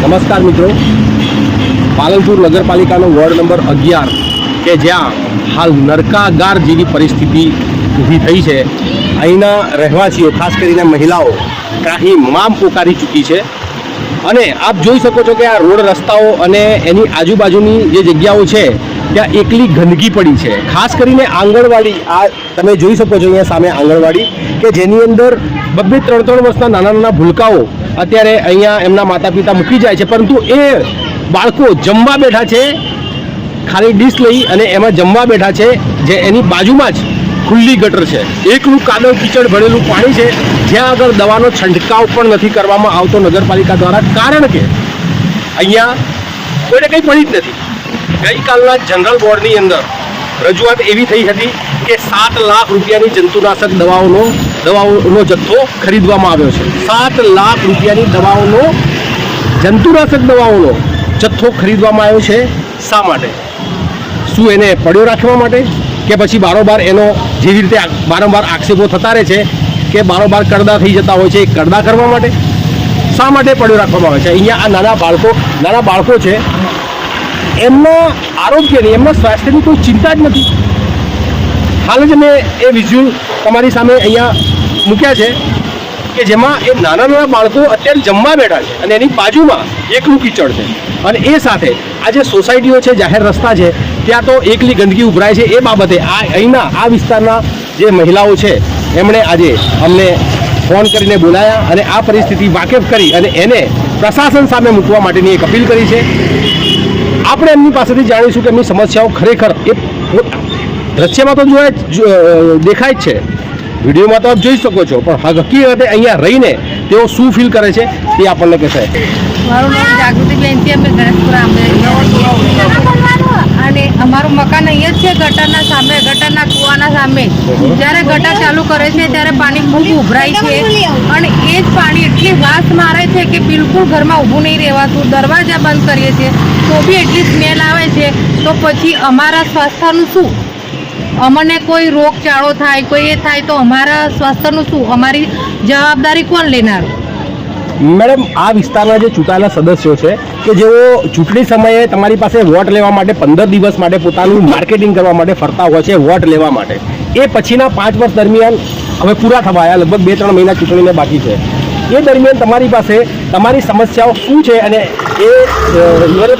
નમસ્કાર મિત્રો. Palanpur નગરપાલિકાનો ward number અગિયાર, કે જ્યાં હાલ નરકાગાર જેવી પરિસ્થિતિ ઊભી થઈ છે. અહીંના રહેવાસીઓ, ખાસ કરીને મહિલાઓ, ત્રાહી મામ પોકારી ચૂકી છે. અને આપ જોઈ શકો છો કે આ રોડ રસ્તાઓ અને એની આજુબાજુની જે જગ્યાઓ છે, ત્યાં એકલી ગંદકી પડી છે. ખાસ કરીને આંગણવાડી, આ તમે જોઈ શકો છો અહીંયા સામે આંગણવાડી, કે જેની અંદર બબ્બે ત્રણ ત્રણ વર્ષના નાના નાના ભૂલકાઓ અત્યારે અહીંયા એમના માતા પિતા મૂકી જાય છે, પરંતુ એ બાળકો જમવા બેઠા છે, ખાલી ડીશ લઈ અને એમાં જમવા બેઠા છે, જે એની બાજુમાં જ ખુલ્લી ગટર છે. એકલું કાદવ કીચડ ભરેલું પાણી છે, જ્યાં આગળ દવાનો છંટકાવ પણ નથી કરવામાં આવતો નગરપાલિકા દ્વારા, કારણ કે અહીંયા કોઈને કંઈ પડી જ નથી. ગઈકાલના જનરલ બોર્ડની અંદર રજૂઆત એવી થઈ હતી કે સાત લાખ રૂપિયાની જંતુનાશક દવાઓનો દવાઓનો જથ્થો ખરીદવામાં આવ્યો છે. સાત લાખ રૂપિયાની દવાઓનો, જંતુનાશક દવાઓનો જથ્થો ખરીદવામાં આવ્યો છે. શા માટે? શું એને પડ્યો રાખવા માટે? કે પછી બારોબાર એનો જેવી રીતે બારંબાર આક્ષેપો થતા રહે છે કે બારોબાર કરદા થઈ જતા હોય છે એ કરદા કરવા માટે? શા માટે પડ્યો રાખવામાં આવે છે? અહીંયા આ નાના બાળકો નાના બાળકો છે. એમના આરોગ્યની, એમના સ્વાસ્થ્યની કોઈ ચિંતા જ નથી. હાલ જ મેં એ વિઝ્યુઅલ તમારી સામે અહીંયા મૂક્યા છે કે જેમાં એ નાના નાના બાળકો અત્યારે જમવા બેઠા છે અને એની બાજુમાં એકલું કીચડ છે. અને એ સાથે આ જે સોસાયટીઓ છે, જાહેર રસ્તા છે, ત્યાં તો એકલી ગંદકી ઉભરાય છે. એ બાબતે આ અહીંના, આ વિસ્તારના જે મહિલાઓ છે, એમણે આજે અમને ફોન કરીને બોલાયા અને આ પરિસ્થિતિ વાકેફ કરી અને એને પ્રશાસન સામે મૂકવા માટેની એક અપીલ કરી છે. આપણે એમની પાસેથી જાણીશું કે એમની સમસ્યાઓ ખરેખર એ દ્રશ્યમાં તો જોયે જ- દેખાય જ છે. વિડીયોમાં તો આપ જોઈ શકો છો, પણ હકીકતે અહીંયા રહીને તેઓ શું ફીલ કરે છે તે આપણને કહેશે. મારું નામ જાગૃતિબેન છે, અમે અને અમારું મકાન અહીંયા જ છે, ગટરના સામે, ગટરના કૂવાના સામે. જ્યારે ગટર ચાલુ કરે છે, ત્યારે પાણી ખૂબ ઉભરાય છે. અને એ જ પાણી એટલી વાસ મારે છે કે બિલકુલ ઘરમાં ઊભું નહીં રહેવાતું. દરવાજા બંધ કરીએ છીએ. તો બી એટલી સ્મેલ આવે છે. તો પછી અમારા સ્વાસ્થ્યનું શું? અમને કોઈ રોગચાળો થાય, કોઈ એ થાય તો અમારા સ્વાસ્થ્યનું શું? અમારી જવાબદારી કોણ લેનાર? મેડમ, આ વિસ્તારના જે ચૂંટાયેલા સદસ્યો છે, કે જેઓ ચૂંટણી સમયે તમારી પાસે વોટ લેવા માટે પંદર દિવસ માટે પોતાનું માર્કેટિંગ કરવા માટે ફરતા હોય છે, વોટ લેવા માટે. એ પછીના પાંચ વર્ષ દરમિયાન હવે પૂરા થવા આવ્યા લગભગ બે ત્રણ મહિના ચૂંટણીને બાકી છે. એ દરમિયાન તમારી પાસે તમારી સમસ્યાઓ શું છે અને એ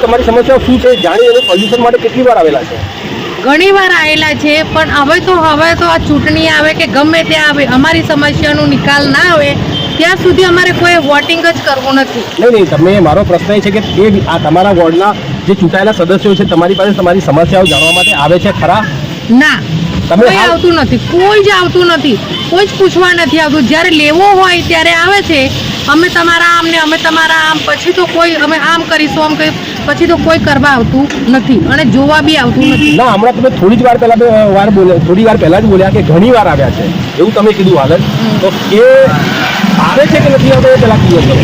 તમારી સમસ્યાઓ શું છે, જાણી અને સોલ્યુશન માટે કેટલી વાર આવેલા છે? ઘણી વાર આવેલા છે પણ હવે તો હવે તો આ ચૂંટણી આવે કે ગમે તે આવે અમારી સમસ્યાનો નિકાલ ના આવે ત્યાં સુધી અમારે કોઈ વોટિંગ જ કરવું નથી. નહીં નહીં તમે મારો પ્રશ્ન એ છે કે તે આ તમારા વોર્ડના જે ચૂંટાયેલા સદસ્યો છે તમારી પાસે તમારી સમસ્યાઓ જાણવા માટે આવે છે ખરા? ના તમે કોઈ આવતું નથી કોઈ જ આવતું નથી કોઈ જ પૂછવા નથી આવતું. જ્યારે લેવો હોય ત્યારે આવે છે. અમે તમારા આમ ને અમે તમારા આમ પછી તો કોઈ અમે આમ કરીશું આમ કરી પછી તો કોઈ કરવા આવતું નથી અને જોવા બી આવતું નથી. ના હમણાં તમે થોડી જ વાર પહેલા વાર બોલ્યા થોડી વાર પહેલા જ બોલ્યા કે ઘણી વાર આવ્યા છે. એવું તમે કીધું હાલ તો એ આવે છે કે નથી આવતો એ પહેલા કીધું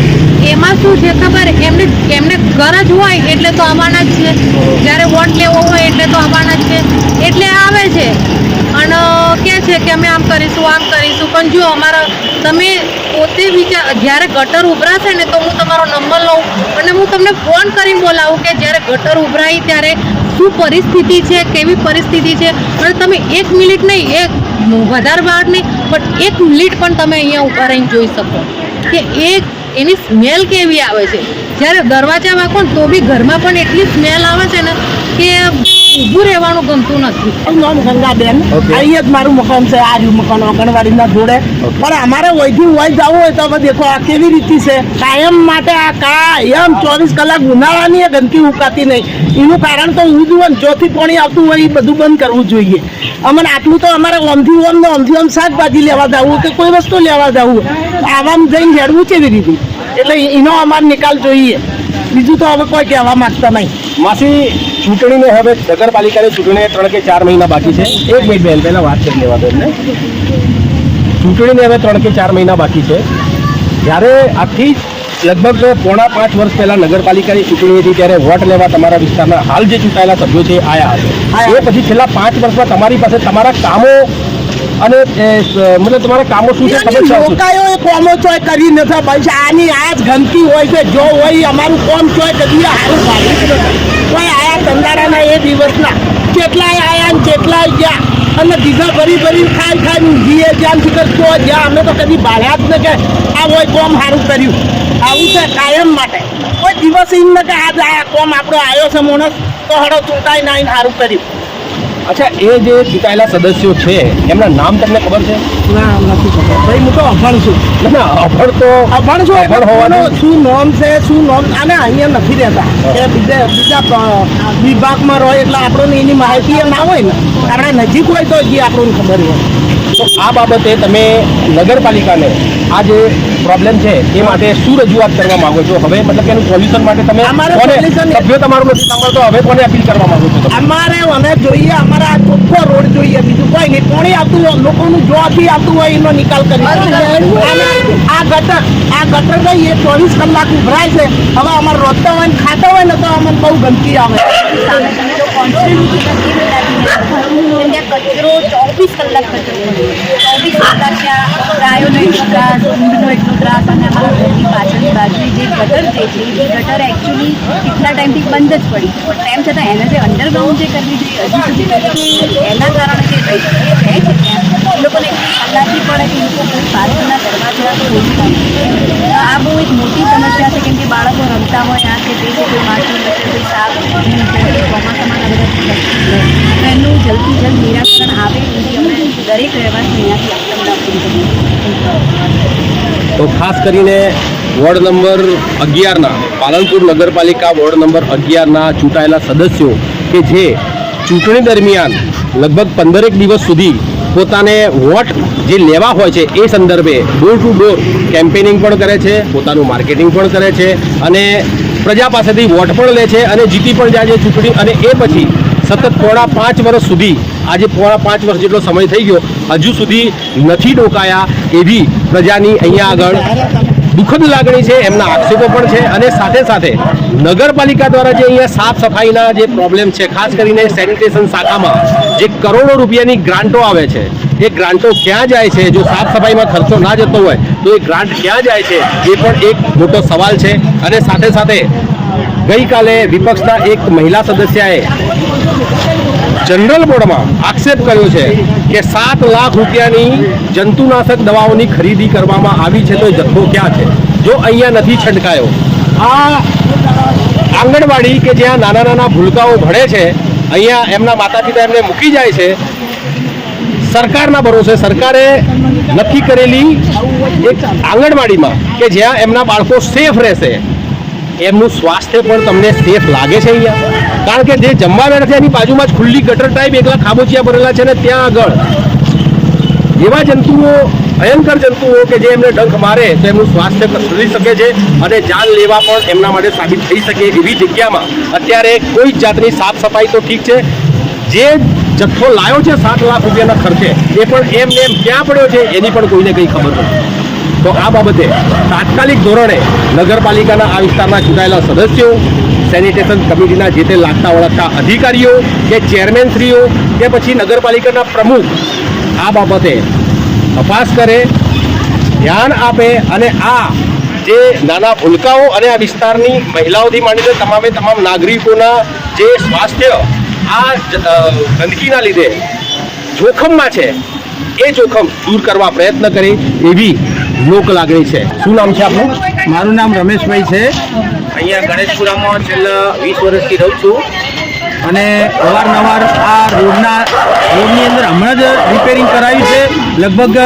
એમાં શું છે ખબર? એમને એમને ગરજ હોય એટલે તો આવવાના જ છે. જ્યારે વોટ લેવો હોય એટલે તો આવવાના જ છે. એટલે આવે છે. છે કે અમે આમ કરીશું આમ કરીશું. પણ જો અમારા તમે પોતે વિચાર, જ્યારે ગટર ઉભરાશે ને તો હું તમારો નંબર લઉં અને હું તમને ફોન કરીને બોલાવું કે જ્યારે ગટર ઉભરાઈ ત્યારે શું પરિસ્થિતિ છે, કેવી પરિસ્થિતિ છે? અને તમે એક મિનિટ નહીં, એક વધારે વાર નહીં, પણ એક મિનિટ પણ તમે અહીંયા ઊભા રહીને જોઈ શકો કે એક એની સ્મેલ કેવી આવે છે. જ્યારે દરવાજા વાંકો તો બી ઘરમાં પણ એટલી સ્મેલ આવે છે ને કે ઊભું રહેવાનું ગમતું નથી. નામ ગંગાબેન. અહીંયા જ મારું મકાન છે આ રહ્યું મકાન આંગણવાડીના જોડે. પણ અમારે વયથી વહી જવું હોય તો હવે દેખો આ કેવી રીતિ છે. કાયમ માટે આ કાયમ ચોવીસ કલાક ઉનાળાની ગંદકી ઉકાતી નહીં. એનું કારણ તો હું જુઓ ને જોથી પાણી આવતું હોય એ બધું બંધ કરવું જોઈએ. અમને આટલું તો અમારે ઓમથી ઓમ ને ઓમથી ઓમ શાકભાજી લેવા જવું કે કોઈ વસ્તુ લેવા જવું આવામ જઈને હેડવું કેવી રીતે? એટલે એનો અમારે નિકાલ જોઈએ. બીજું તો હવે કોઈ કહેવા માંગતા નહીં. માસી ચૂંટણીને હવે નગરપાલિકાની ચૂંટણીને ત્રણ કે ચાર મહિના બાકી છે. એક મિનિટ બેન પહેલાં વાત કરી લેવા દો એમને. ચૂંટણીને હવે ત્રણ કે ચાર મહિના બાકી છે. જ્યારે આથી લગભગ પોણા પાંચ વર્ષ પહેલાં નગરપાલિકાની ચૂંટણી હતી ત્યારે વોટ લેવા તમારા વિસ્તારના હાલ જે ચૂંટાયેલા સભ્યો છે આયા હશે. એ પછી છેલ્લા પાંચ વર્ષમાં તમારી પાસે તમારા કામો અને મને તમારા કામો શું છે? ખબર છે? લોકાયો એ કોમો ચોય કરી નથી ભાઈ આની આ જ ગંદકી હોય છે. જો હોય અમારું કોમ ચોય કદી સારું ભાઈ કોઈ આયા ધંધારાના એ દિવસના. કેટલાય આયા ને કેટલાય ગયા. અને દીધા ભરી ભરી ખાઈ ખાઈ જીએ જ્યાં સુધી તો જ્યાં અમે તો કદી બાળ્યા જ ન કે આ હોય કોમ સારું કર્યું. આવું છે કાયમ માટે. કોઈ દિવસ એમ ન કે આજ આ કોમ આપણો આવ્યો છે મોણસ. તો હળો ચૂંટાઈ નાઈને સારું કર્યું. અચ્છા એ જે ચૂંટાયેલા સદસ્યો છે એમના નામ તમને ખબર છે? ના નથી ખબર. ભાઈ હું તો અભણ છું. ના, અભણ તો અભણ છું અભણ હોવાનું શું નોમ છે શું નોમ? અને અહીંયા નથી રહેતા. એ બીજા બીજા વિભાગમાં રહે એટલે આપણને એની માહિતી ના હોય ને. આપણે નજીક હોય તો જે આપણને ખબર હોય. તો આ બાબતે તમે નગરપાલિકાને આ જે પ્રોબ્લેમ છે એ માટે શું રજૂઆત કરવા માંગો છો? હવે મતલબ કે એનું સોલ્યુશન માટે તમે અમારે કોને સભ્યો તમારું નથી સાંભળતો હવે કોને અપીલ કરવા માંગો છો અમારે મને જોઈએ અમારા આ ચોખ્ખો રોડ જોઈએ બીજું કોઈ નહીં. કોણે આવતું હોય લોકોનું જોવાથી આવતું હોય એનો નિકાલ કરી આ ગટર આ ગટર ગઈ એ ચોવીસ કલાક ઉભરાય છે. હવે અમારે રોજતા હોય ને ખાતા હોય ને તો અમને બહુ ગંદકી આવે. કચરો ચોવીસ કલાક કચરો ચોવીસ કલાક ત્યાં ગાયોનો ત્રાસ ઊંઘનો એટલો ત્રાસ અને પાછળની બાજુની જે ગટર છે એ ગટર એકચ્યુઅલી કેટલા ટાઈમથી બંધ જ પડી તેમ છતાં એને જે અંડરગ્રાઉન્ડ જે કરવી એના કારણે જે લોકોને એટલી પણ એ લોકો કોઈ બાજુના દરવાજા ખોલી નાખે તો આ બહુ એક મોટી સમસ્યા છે, કેમ કે બાળકો રમતા હોય, આ કે તે કોઈ માટી નથી શાક ચોમાસામાં બધા તો એનું જલ્દથી જલ્દ નિરાકરણ આવે દરેક રહેવાસી અહીંયાથી તો ખાસ કરીને વોર્ડ નંબર અગિયારના, પાલનપુર નગરપાલિકા વોર્ડ નંબર અગિયારના ચૂંટાયેલા સદસ્યો કે જે ચૂંટણી દરમિયાન લગભગ પંદરેક દિવસ સુધી પોતાને વોટ જે લેવા હોય છે એ સંદર્ભે ડોર ટુ ડોર કેમ્પેનિંગ પણ કરે છે, પોતાનું માર્કેટિંગ પણ કરે છે અને પ્રજા પાસેથી વોટ પણ લે છે અને જીતી પણ જાય છે ચૂંટણી અને એ પછી સતત પોણા પાંચ વર્ષ સુધી, આજે પોણા પાંચ વર્ષ જેટલો સમય થઈ ગયો, હજુ સુધી નથી ડોકાયા એવી પ્રજાની અહીંયા આગળ દુઃખદ લાગણી છે, એમના આક્ષેપો પણ છે અને સાથે સાથે નગરપાલિકા દ્વારા જે અહીંયા સાફ સફાઈના જે પ્રોબ્લેમ છે, ખાસ કરીને સેનિટેશન શાખામાં જે કરોડો રૂપિયાની ગ્રાન્ટો આવે છે, એ ગ્રાન્ટો ક્યાં જાય છે, જો સાફ સફાઈમાં ખર્ચો ના જતો હોય, તો એ ગ્રાન્ટ ક્યાં જાય છે, એ પણ એક મોટો સવાલ છે અને સાથે સાથે ગઈકાલે વિપક્ષના એક મહિલા સદસ્યાએ જનરલ બોર્ડમાં આક્ષેપ કર્યો છે કે સાત લાખ રૂપિયાની જંતુનાશક દવાઓની ખરીદી કરવામાં આવી છે તો જથ્થો ક્યાં છે? જો અહીંયા નથી છંટકાયો. આ આંગણવાડી કે જ્યાં નાના નાના ભૂલકાઓ ભણે છે, અહીંયા એમના માતા પિતા એમને મૂકી જાય છે. સરકારના ભરોસે સરકારે નક્કી કરેલી એક આંગણવાડીમાં કે જ્યાં એમના બાળકો સેફ રહેશે. એમનું સ્વાસ્થ્ય પણ તમને સેફ લાગે છે અહીંયા. કારણ કે જે જમવા બેઠા છે એની બાજુમાં જ ખુલ્લી ગટર ટાઈપ એકલા ખાબોચિયા ભરેલા છે ને ત્યાં આગળ. એવા જંતુઓ, ભયંકર જંતુઓ કે જે એમને ડંખ મારે, તો એમનું સ્વાસ્થ્ય કસરી શકે છે અને જાન લેવા પણ એમના માટે સાબિત થઈ શકે એવી જગ્યામાં. અત્યારે કોઈ જ જાતની સાફ સફાઈ તો ઠીક છે. જે જથ્થો લાવ્યો છે સાત લાખ રૂપિયાના ખર્ચે, એ પણ એમ ને એમ ક્યાં પડ્યો છે, એની પણ કોઈને કંઈ ખબર નથી. તો આ બાબતે તાત્કાલિક ધોરણે નગરપાલિકાના આ વિસ્તારના ચૂંટાયેલા સદસ્યો સેનિટેશન કમિટીના જે તે લાગતા વળગતા અધિકારીઓ કે ચેરમેનશ્રીઓ કે પછી નગરપાલિકાના પ્રમુખ આ બાબતે તપાસ કરે, ધ્યાન આપે અને આ જે નાના ભૂલકાઓ અને આ વિસ્તારની મહિલાઓથી માંડીને તમામે તમામ નાગરિકોના જે સ્વાસ્થ્ય, આ ગંદકીના લીધે જોખમમાં છે, એ જોખમ દૂર કરવા પ્રયત્ન કરે એવી લોક લાગણી છે. શું નામ છે આપનું? મારું નામ રમેશભાઈ છે. અહીંયા ગણેશપુરામાં છેલ્લા વીસ વર્ષથી રહું છું. અને અવારનવાર આ રોડના, રોડની અંદર હમણાં જ રિપેરિંગ કરાવ્યું છે. લગભગ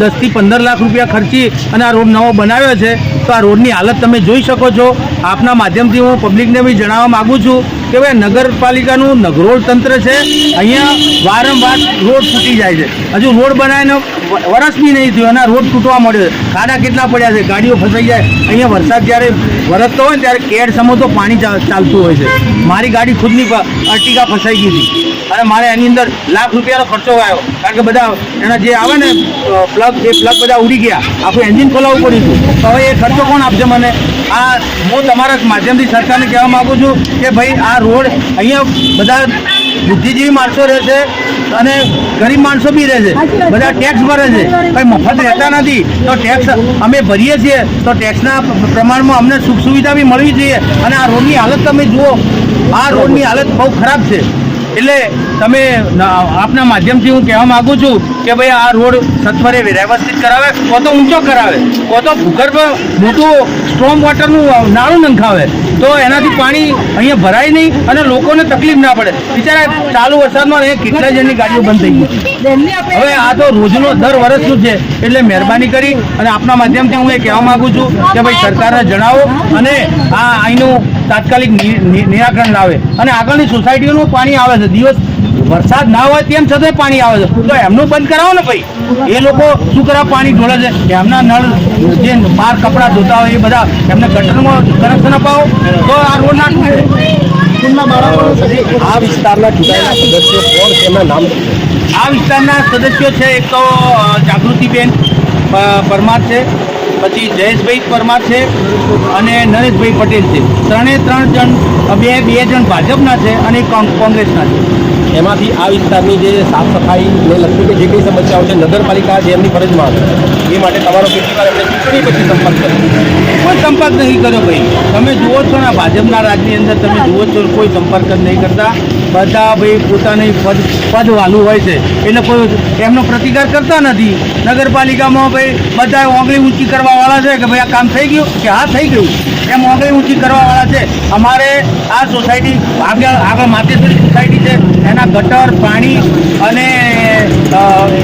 દસથી પંદર લાખ રૂપિયા ખર્ચી અને આ રોડ નવો બનાવ્યો છે. તો આ રોડની હાલત તમે જોઈ શકો છો. આપના માધ્યમથી હું પબ્લિકને બી જણાવવા માગું છું કે ભાઈ નગરપાલિકાનું નગરોળ તંત્ર છે. અહીંયા વારંવાર રોડ તૂટી જાય છે. હજુ રોડ બનાવીને વરસ બી નહીં થયું અને રોડ તૂટવા મળ્યો ખાડા કેટલા પડ્યા છે? ગાડીઓ ફસાઈ જાય. અહીંયા વરસાદ જ્યારે વરસતો હોય ને ત્યારે કેડ સમો તો પાણી ચાલતું હોય છે. મારી ગાડી ખુદની અર્ટિકા ફસાઈ ગઈ હતી. અને મારે એની અંદર લાખ રૂપિયાનો ખર્ચો આવ્યો. કારણ કે બધા એના જે આવે ને પ્લગ એ પ્લગ બધા ઉડી ગયા. આખું એન્જિન ખોલાવવું પડ્યું હતું. તો હવે એ ખર્ચો કોણ આપશે મને? આ હું તમારા માધ્યમથી સરકારને કહેવા માગું છું કે ભાઈ, આ રોડ અહીંયા બધા બુદ્ધિજીવી માણસો રહે છે અને ગરીબ માણસો બી રહે છે. બધા ટેક્સ ભરે છે. કંઈ મફત રહેતા નથી. તો ટેક્સ અમે ભરીએ છીએ. તો ટેક્સના પ્ર- પ્રમાણમાં અમને સુખ સુવિધા બી મળવી જોઈએ. અને આ રોડની હાલત તમે જુઓ. આ રોડની હાલત બહુ ખરાબ છે. એટલે તમે આપના માધ્યમથી હું કહેવા માગું છું કે ભાઈ આ રોડ સત્વરે વ્યવસ્થિત કરાવે, કો તો ઊંચો કરાવે, કો તો ભૂગર્ભ મોટું સ્ટ્રોમ વોટરનું નાળું નંખાવે. તો એનાથી પાણી અહીંયા ભરાય નહીં અને લોકોને તકલીફ ના પડે. બિચારા, ચાલુ વરસાદમાં અહીંયા કેટલા જણની ગાડીઓ બંધ થઈ ગઈ. હવે આ તો રોજનો દર વર્ષનું છે, એટલે મહેરબાની કરી અને આપના માધ્યમથી હું એ કહેવા માગું છું કે ભાઈ સરકારને જણાવો અને આ અહીંનું તાત્કાલિક નિરાકરણ લાવે. અને આગળની સોસાયટીઓનું પાણી આવે છે. દિવસ વરસાદ ના હોય તેમ છતાંય પાણી આવે છે. તો એમનું બંધ કરાવો ને ભાઈ. એ લોકો શું કરવા પાણી ઢોળે છે. એમના નળ જે બહાર કપડાં ધોતા હોય એ બધા એમને ગટરમાં કનેક્શન અપાવો. તો આ રોડ ના તૂટે. આ વિસ્તારના ચૂંટાયેલા સદસ્યો કોણ છે? નામ આ વિસ્તારના સદસ્યો છે એક તો જાગૃતિબેન પરમાર છે. પછી જયેશભાઈ પરમાર છે અને નરેશભાઈ પટેલ છે. ત્રણે ત્રણ જણ બે બે જણ ભાજપના છે અને કોંગ્રેસના છે. એમાંથી આ વિસ્તારની જે સાફ સફાઈને લગતી કે જે કઈ સમસ્યાઓ છે નગરપાલિકા જે એમની ફરજમાં છે એ માટે તમારો કેટલી વાર ચૂંટણી પછી સંપર્ક કર્યો? કોઈ સંપર્ક નહીં કર્યો ભાઈ. તમે જુઓ છો ને ભાજપના રાજની અંદર તમે જુઓ છો કોઈ સંપર્ક જ નહીં કરતા. બધા ભાઈ પોતાની પદ પદ વાલું હોય છે. એટલે કોઈ એમનો પ્રતિકાર કરતા નથી. નગરપાલિકામાં ભાઈ બધા ઓગળી ઊંચી કરવા વાળા છે કે ભાઈ આ કામ થઈ ગયું? કે હા, થઈ ગયું. એમ ઓગળી ઊંચી કરવાવાળા છે. અમારે આ સોસાયટી આગળ આગળ માતેશ્વરી સોસાયટી છે. એના ગટર, પાણી અને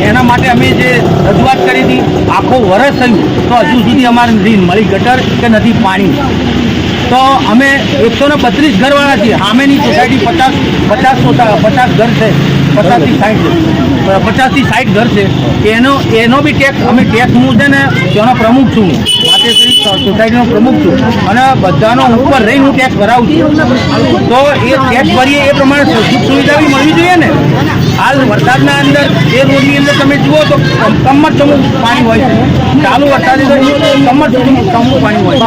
એના માટે અમે જે રજૂઆત કરી હતી, આખો વરસ થયું. તો હજુ સુધી અમારે નથી મળી ગટર કે નથી પાણી. તો અમે એકસો ને બત્રીસ ઘરવાળા છીએ. સામેની સોસાયટી પચાસ પચાસ પચાસ ઘર છે. પચાસથી સાઠ પચાસથી સાઠ ઘર છે. એનો એનો બી ટેક્સ અમે ટેક્સ હું છે ને તેનો પ્રમુખ છું. સોસાયટીનો પ્રમુખ છું. અને બધાનો ઉપર રહીને હું ટેક્સ ભરાવું છું. તો એ ટેક્સ ભરીએ એ પ્રમાણે સુખ સુવિધા બી મળવી જોઈએ ને? હાલ વરસાદના અંદર એ રોડની અંદર તમે જુઓ તો કમર ચમુક પાણી હોય ચાલુ વરસાદે તો કમર ચમુક ચમુક પાણી હોય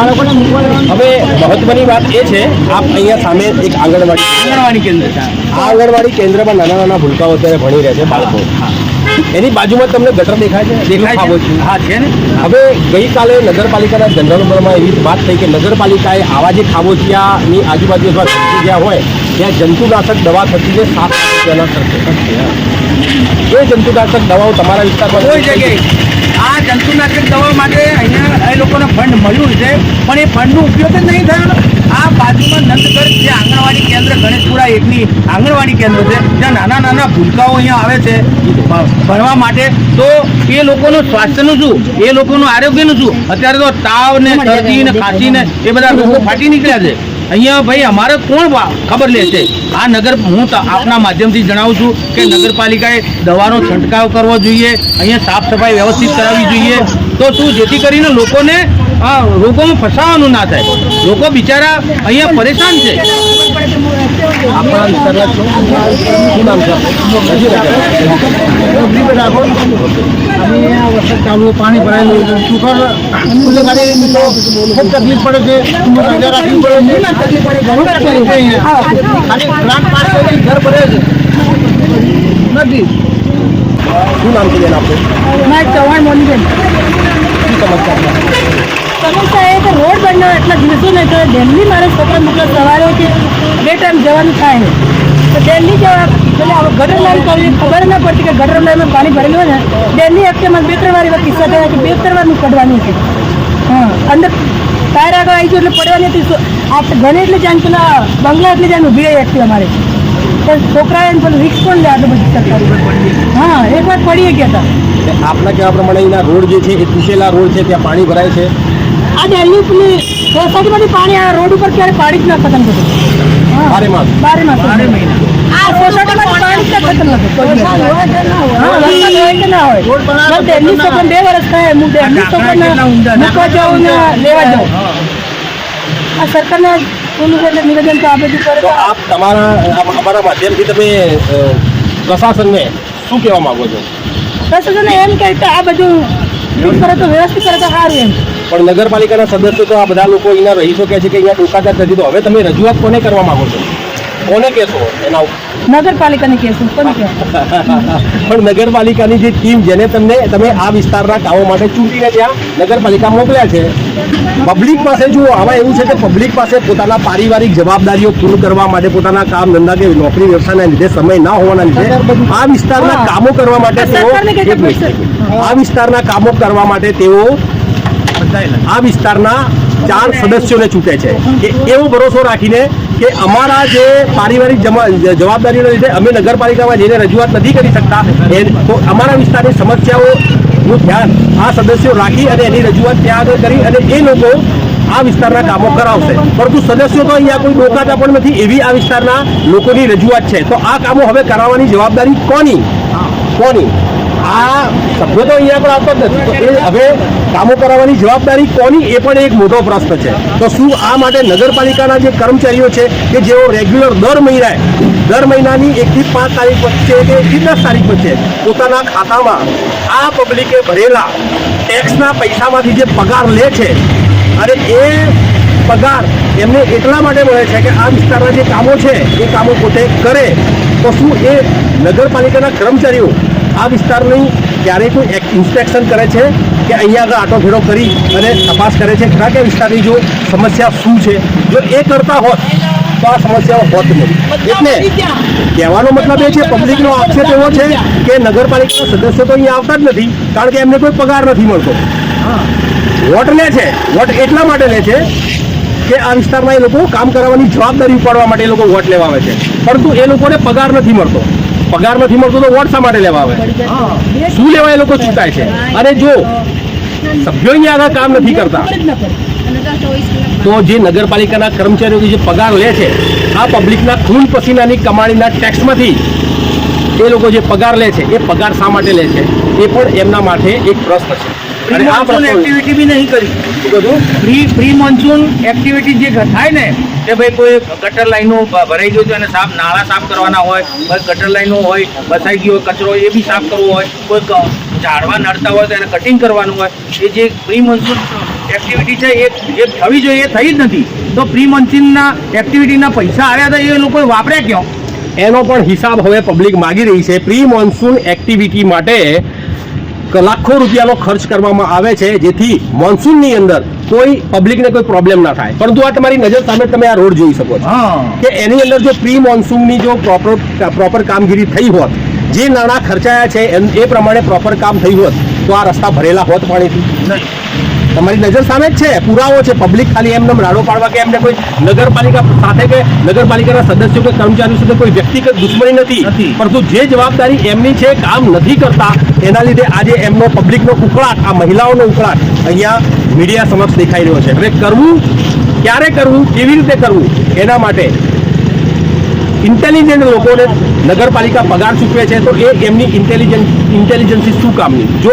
હવે મહત્વની વાત એ છે આપ અહીંયા સામે એક આંગણવાડી આંગણવાડી કેન્દ્ર છે. આ આંગણવાડી કેન્દ્રમાં નાના નાના ભૂલકાઓ અત્યારે ભણી રહ્યા છે બાળકો. એની બાજુમાં તમને ગટર દેખાય છે? દેખાય છે. હા છે ને? હવે ગઈકાલે નગરપાલિકાના જનરલ નંબરમાં એવી વાત થઈ કે નગરપાલિકાએ આવા જે ખાબોચિયાની આજુબાજુ અથવા હોય ત્યાં જંતુનાશક દવા થતી છે સાત રૂપિયાના ખર્ચે એ જંતુનાશક દવાઓ તમારા વિસ્તારમાં કોઈ જગ્યાએ. આ જંતુનાશક દવા માટે અહીંયા એ લોકોને ફંડ મળ્યું છે પણ એ ફંડનો ઉપયોગ જ નહીં થયો. આ બાજુમાં નંદગર જે આંગણવાડી કેન્દ્ર ગણેશપુરા એકની આંગણવાડી કેન્દ્ર છે જ્યાં નાના નાના ભૂલકાઓ અહીંયા આવે છે ભણવા માટે. તો એ લોકોનું સ્વાસ્થ્યનું શું? એ લોકોનું આરોગ્યનું શું? અત્યારે તો તાવ ને શરદી ને ખાંસી ને એ બધા લોકો ફાટી નીકળ્યા છે. અહીંયા ભાઈ અમારે કોણ ખબર લે છે આ નગર હું આપના માધ્યમથી જણાવું છું કે નગરપાલિકાએ દવાનો છંટકાવ કરવો જોઈએ, અહીંયા સાફ સફાઈ વ્યવસ્થિત કરાવવી જોઈએ. તો શું જેથી કરીને લોકોને આ રોગોમાં ફસાવાનું ના થાય. લોકો બિચારા અહીંયા પરેશાન છે. અમે આ વરસાદ ચાલુ પાણી ભરાયેલું છે સુખર ખૂબ તકલીફ પડે છે રાખવી પડે છે ખાલી પાસે ઘર ભરે છે નથી શું નામ છે બેન આપનું? ચૌહાણ મોનીબેન. શું સમસ્યા છે સમસ્યા એ કે રોડ બનવા એટલા દિવસો નહીં તો દિલ્હી મારે છોકરા મોકલા, સવારે કે બે ટાઈમ જવાનું થાય. તો દિલ્હી જવા, એટલે ગટર લાઈન કરવી ખબર ના પડતી કે ગટર લાઈનમાં પાણી ભરેલું હોય ને, દિલ્હી હપ્તેમાં બે ત્રણ વાર એવા કિસ્સા થયા કે બે ત્રણ વાર કઢવાની છે હા, અંદર ટાયર આગળ આવી ગયું એટલે પડવાની હતી. સો- આ ઘણી એટલે જાણ પેલા બંગલા એટલે જાણ ઊભી રહી હતી અમારે. પણ છોકરાએ પેલું રિક્સ પણ લે આટલું બધું સરકારી હા, એક વાર પડી ગયા હતા. આપના કહેવા પ્રમાણે અહીંના રોડ જે છે એ તૂટેલા રોડ છે, ત્યાં પાણી ભરાય છે. આ પેલી સોસાયટીમાંથી પાણી આ રોડ ઉપર ક્યારે પાણી જ ના ખતમ થતું. બારે માસ. બારે માસ. બારે મહિના. આ સોસાયટીમાંથી પાણી જ ખતમ થતું કોઈ દિવસ. હા, વરસાદ હોય. કે ના હોય મારે દિલ્હી બે વર્ષ થાય હું મૂકવા જાઉં ને લેવા જાઉં. આ સરકારને નિવેદન તો આપે તો તો આપ તમારા અમારા માધ્યમથી તમે પ્રશાસનને શું કહેવા માંગો છો? પ્રશાસન એમ કહે કે આ બધું કરે તો વ્યવસ્થિત કરે તો સારું એમ. પણ નગરપાલિકાના સદસ્યો તો આ બધા લોકો અહીંના રહીશો કહે છે કે અહીંયા ટોકાદાર નથી તો હવે તમે રજૂઆત કોને કરવા માંગો છો? કોને કહેશો એના નગરપાલિકાને કેસ પણ નગરપાલિકાની જે ટીમ જેને તમને તમે આ વિસ્તારના કામો માટે ચૂંટીને ત્યાં નગરપાલિકા મોકલ્યા છે પબ્લિક પાસે જુઓ આમાં એવું છે કે પબ્લિક પાસે પોતાના પારિવારિક જવાબદારીઓ પૂર્ણ કરવા માટે પોતાના કામ ધંધા કે નોકરી વ્યવસાયના લીધે સમય ના હોવાના લીધે આ વિસ્તારના કામો કરવા માટે તેઓ. આ વિસ્તારના કામો કરવા માટે તેઓ આ વિસ્તારના ચાર સદસ્યોને ચૂંટે છે. કે એવો ભરોસો રાખીને કે અમારા જે પારિવારિક જવાબદારીના લીધે અમે નગરપાલિકામાં જઈને રજૂઆત નથી કરી શકતા. એ તો અમારા વિસ્તારની સમસ્યાઓનું ધ્યાન આ સદસ્યો રાખી અને એની રજૂઆત ત્યાં આગળ કરી અને એ લોકો આ વિસ્તારના કામો કરાવશે. પરંતુ સદસ્યો તો અહીંયા કોઈ ડોકાતા પણ નથી. એવી આ વિસ્તારના લોકોની રજૂઆત છે. તો આ કામો હવે કરાવવાની જવાબદારી કોની? કોની? આ સભ્યો તો અહીંયા પણ આવતો જ નથી. હવે કામો કરાવવાની જવાબદારી કોની? એ પણ એક મોટો પ્રશ્ન છે. તો શું આ માટે નગરપાલિકાના જે કર્મચારીઓ છે, કે જેઓ રેગ્યુલર દર મહિનાએ, દર મહિનાની એકથી પાંચ તારીખ વચ્ચે કે એકથી દસ તારીખ વચ્ચે પોતાના ખાતામાં આ પબ્લિકે ભરેલા ટેક્સના પૈસામાંથી જે પગાર લે છે, અને એ પગાર એમને એટલા માટે મળે છે કે આ વિસ્તારના જે કામો છે, એ કામો પોતે કરે. તો શું એ નગરપાલિકાના કર્મચારીઓ આ વિસ્તારની ક્યારેય કોઈ ઇન્સ્પેક્શન કરે છે કે અહીંયા આગળ આટો ફેરો કરી અને તપાસ કરે છે? કયા કયા વિસ્તારની જો સમસ્યા શું છે? જો એ કરતા હોત તો આ સમસ્યાઓ હોત નહીં. એટલે કહેવાનો મતલબ એ છે પબ્લિકનો આક્ષેપ એવો છે કે નગરપાલિકાના સદસ્યો તો અહીંયા આવતા જ નથી, કારણ કે એમને કોઈ પગાર નથી મળતો. વોટ લે છે? વોટ એટલા માટે લે છે કે આ વિસ્તારમાં એ લોકો કામ કરાવવાની જવાબદારી ઉપાડવા માટે એ લોકો વોટ લેવા આવે છે. પરંતુ એ લોકોને પગાર નથી મળતો. પગાર નથી મળતો તો વોટ શા માટે લેવા આવે? શું લેવા એ લોકો ચૂંટાય છે? અને જો સભ્યો અહીંયા આગળ કામ નથી કરતા. તો જે નગરપાલિકાના કર્મચારીઓ જે પગાર લે છે આ પબ્લિકના ખૂન પસીનાની કમાણીના ટેક્સમાંથી એ લોકો જે પગાર લે છે એ પગાર શા માટે લે છે? એ પણ એમના માટે એક પ્રશ્ન છે. અને મોન્સૂન એક્ટિવિટી બી નહીં કરી. પ્રી પ્રી મોન્સૂન એક્ટિવિટી જે થાય ને કે ભાઈ કોઈ ગટર લાઈનો ભરાઈ ગયું છે અને સાફ નાળા સાફ કરવાના હોય કોઈ ગટર લાઈનો હોય બસાઈ ગયો હોય કચરો એ બી સાફ કરવો હોય કોઈ ઝાડવા નડતા હોય તો એને કટિંગ કરવાનું હોય. એ જે પ્રી મોન્સૂન એક્ટિવિટી છે એ એ થવી જોઈએ એ થઈ જ નથી. તો પ્રી મોન્સૂનના એક્ટિવિટીના પૈસા આવ્યા હતા એ લોકોએ વાપર્યા ક્યાં? એનો પણ હિસાબ હવે પબ્લિક માગી રહી છે. પ્રી મોન્સૂન એક્ટિવિટી માટે લાખો રૂપિયાનો ખર્ચ કરવામાં આવે છે જેથી મોન્સૂનની અંદર કોઈ પબ્લિકને કોઈ પ્રોબ્લેમ ના થાય. પરંતુ આ તમારી નજર સામે તમે આ રોડ જોઈ શકો છો. કે એની અંદર જો પ્રી મોન્સૂનની જો પ્રોપર પ્રોપર કામગીરી થઈ હોત જે નાણાં ખર્ચાયા છે એ પ્રમાણે પ્રોપર કામ થયું હોત તો આ રસ્તા ભરેલા હોત પાણીથી. તમારી નજર સામે જ છે. પુરાવો છે. પબ્લિક ખાલી એમને રાડો પાડવા કે એમને કોઈ નગરપાલિકા સાથે કે નગરપાલિકાના સદસ્યો કે કર્મચારીઓ સાથે કોઈ વ્યક્તિગત દુશ્મની નથી. પરંતુ જે જવાબદારી એમની છે કામ નથી કરતા એના લીધે આજે એમનો પબ્લિકનો ઉકળાટ આ મહિલાઓનો ઉકળાટ અહીંયા મીડિયા સમક્ષ દેખાઈ રહ્યો છે. હવે કરવું? ક્યારે કરવું? કેવી રીતે કરવું? એના માટે ઇન્ટેલિજન્ટ લોકોને નગરપાલિકા પગાર ચૂકવે છે તો એ એમની ઇન્ટેલિજન્ટ ઇન્ટેલિજન્સી શું કામની? જો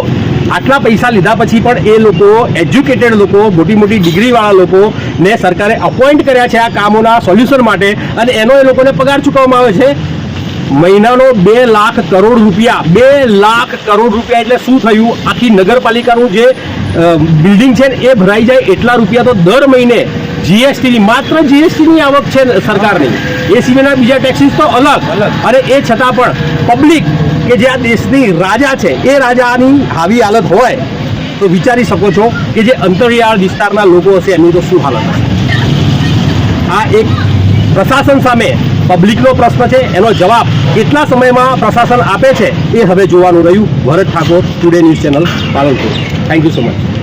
આટલા પૈસા લીધા પછી પણ એ લોકો એજ્યુકેટેડ લોકો મોટી મોટી ડિગ્રીવાળા લોકોને સરકારે અપોઇન્ટ કર્યા છે આ કામોના સોલ્યુશન માટે અને એનો એ લોકોને પગાર ચૂકવવામાં આવે છે. મહિનાનો બે લાખ કરોડ રૂપિયા બે લાખ કરોડ રૂપિયા એટલે શું થયું? આખી નગરપાલિકાનું જે બિલ્ડિંગ છે ને એ ભરાઈ જાય એટલા રૂપિયા તો દર મહિને જીએસટીની માત્ર જીએસટીની આવક છે સરકારની. એ સિવાયના બીજા ટેક્સીસ તો અલગ. અને એ છતાં પણ પબ્લિક કે જે આ દેશની રાજા છે, એ રાજાની હાવી હાલત હોય, તો વિચારી શકો છો કે જે અંતરિયાળ વિસ્તારના લોકો હશે એમની તો શું હાલત હશે? આ એક પ્રશાસન સામે પબ્લિકનો પ્રશ્ન છે, એનો જવાબ કેટલા સમયમાં પ્રશાસન આપે છે, એ હવે જોવાનું રહ્યું. Bharat Thakor today news channel Palanpur. Thank you so much